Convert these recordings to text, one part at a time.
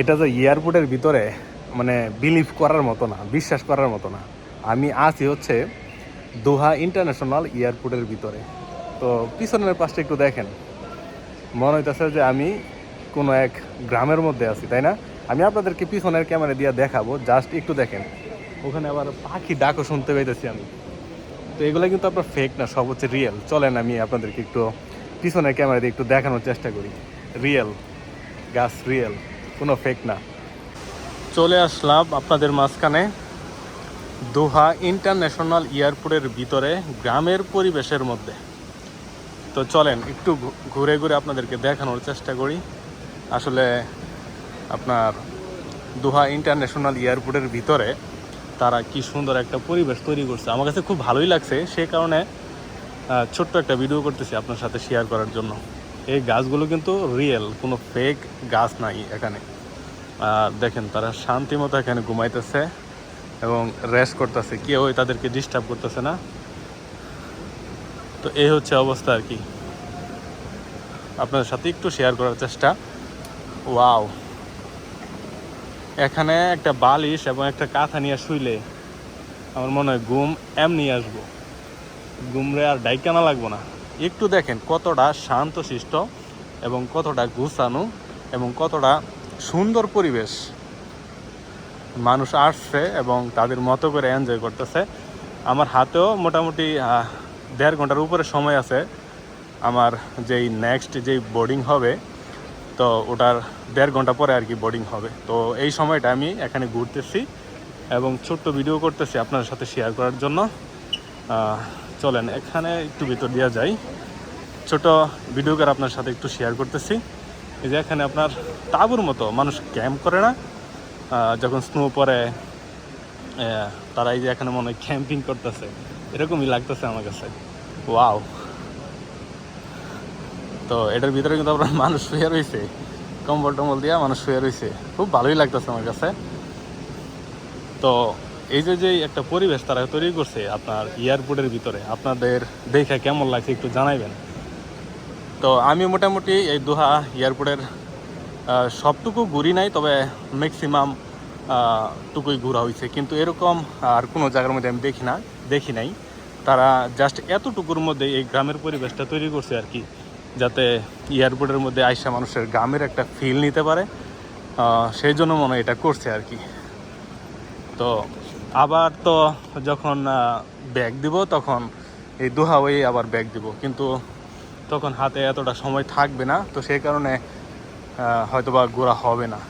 এটা যে এয়ারপোর্টের ভিতরে মানে বিলিভ করার মতো না, বিশ্বাস করার মতো না। আমি আছি হচ্ছে দোহা ইন্টারন্যাশনাল এয়ারপোর্টের ভিতরে। তো পিছনের পাশটা একটু দেখেন। মনে হইতেছে যে আমি কোনো এক গ্রামের মধ্যে আছি, তাই না? আমি আপনাদেরকে পিছনের ক্যামেরা দিয়ে দেখাবো জাস্ট একটু দেখেন। ওখানে আবার পাখি ডাকও শুনতে পাইতেছি আমি। তো এগুলো কিন্তু আপনার ফেক না, সব হচ্ছে রিয়েল চলেন আমি আপনাদেরকে একটু পিছনের ক্যামেরা দিয়ে একটু দেখানোর চেষ্টা করি। রিয়েল গাছ রিয়েল কোনো ফেক না। চলে আসলাম আপনাদের মাঝখানে। দোহা ইন্টারন্যাশনাল এয়ারপোর্টের ভিতরে গ্রামের পরিবেশের মধ্যে। তো চলেন, একটু ঘুরে ঘুরে আপনাদেরকে দেখানোর চেষ্টা করি। আসলে আপনার দোহা ইন্টারন্যাশনাল এয়ারপোর্টের ভিতরে তারা কি সুন্দর একটা পরিবেশ তৈরি করছে। আমার কাছে খুব ভালোই লাগছে, সে কারণে ছোট্ট একটা ভিডিও করতেছি আপনার সাথে শেয়ার করার জন্য। এই গাছগুলো কিন্তু রিয়েল কোনো ফেক গাছ নাই এখানে। আর দেখেন, তারা শান্তি মতো এখানে ঘুমাইতেছে এবং রেস্ট করতেছে। কেউ তাদেরকে ডিস্টার্ব করতেছে না। তো এই হচ্ছে অবস্থা আর কি। আপনাদের সাথে একটু শেয়ার করার চেষ্টা। ওয়াও এখানে একটা বালিশ এবং একটা কাঁথা নিয়ে শুইলে আমার মনে হয় ঘুম এমনি আসব। ঘুমরে আর ডাইকানা লাগবো না। একটু দেখেন কতটা শান্ত শিষ্ট এবং কতটা গুছানো এবং কতটা সুন্দর পরিবেশ। মানুষ আসছে এবং তাদের মতো করে এনজয় করতেছে। আমার হাতেও মোটামুটি দেড় ঘণ্টার উপরে সময় আছে। আমার যেই নেক্সট যেই বোর্ডিং হবে, তো ওটার দেড় ঘণ্টা পরে আর কি বোর্ডিং হবে। তো এই সময়টা আমি এখানে ঘুরতেছি এবং ছোট্ট ভিডিও করতেছি আপনার সাথে শেয়ার করার জন্য। চলেন, এখানে একটু ভিতর দেওয়া যাই। ছোট ভিডিও করে আপনার সাথে একটু শেয়ার করতেছি। এই যে এখানে আপনার তাবুর মতো, মানুষ ক্যাম্প করে না? যখন স্নো পরে তারা এই যে এখানে মনে হয় ক্যাম্পিং করতেছে। এরকমই লাগতেছে আমার কাছে। ওয়াও তো এটার ভিতরে কিন্তু আপনার মানুষ শুয়ে রয়েছে। কম্বল টম্বল দিয়ে মানুষ শুয়ে রয়েছে। খুব ভালোই লাগতেছে আমার কাছে। তো এই যে যে একটা পরিবেশ তারা তৈরি করছে আপনার এয়ারপোর্টের ভিতরে, আপনাদের দেখে কেমন লাগছে একটু জানাইবেন। তো আমি মোটামুটি এই দোহা এয়ারপোর্টের সবটুকু ঘুরি নাই, তবে ম্যাক্সিমাম টুকুই ঘোরা হয়েছে কিন্তু এরকম আর কোনো জায়গার মধ্যে আমি দেখি না, দেখি নাই। তারা জাস্ট এতটুকুর মধ্যে এই গ্রামের পরিবেশটা তৈরি করছে আর কি, যাতে এয়ারপোর্টের মধ্যে আইসা মানুষের গ্রামের একটা ফিল নিতে পারে। সেই জন্য মনে এটা করছে আর কি। তো আবার তো যখন ব্যাগ দিব, তখন এই দোহা হয়ে আবার ব্যাগ দিব। কিন্তু তখন হাতে এতটা সময় থাকবে না, তো সেই কারণে হয়তোবা ঘোরা হবে না।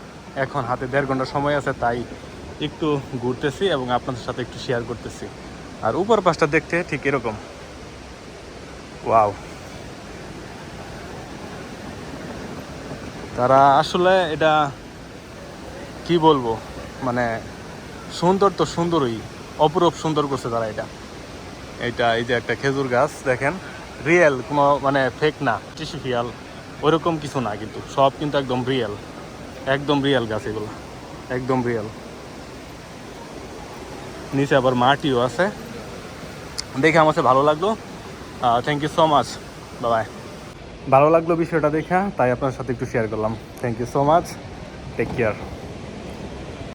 এখন হাতে দেড় ঘণ্টা সময় আছে, তাই একটু ঘুরতেছি এবং আপনাদের সাথে একটু শেয়ার করতেছি। আর উপর পাশটা দেখতে ঠিক এরকম। ওয়াও তারা আসলে এটা কি বলব? মানে সুন্দর তো সুন্দরই, অপরূপ সুন্দর করছে তারা এটা। এটা, এই যে একটা খেজুর গাছ, দেখেন রিয়েল কোনো মানে ফেক না আর্টিফিশিয়াল ওরকম কিছু না কিন্তু, সব কিন্তু একদম রিয়েল একদম রিয়েল গাছ এগুলো, একদম রিয়েল নিচে আবার মাটিও আছে। দেখে আমার ভালো লাগল। থ্যাংক ইউ সো মাচ বাবাই ভালো লাগল বিষয়টা দেখা, তাই আপনার সাথে একটু শেয়ার করলাম। Thank you so much take care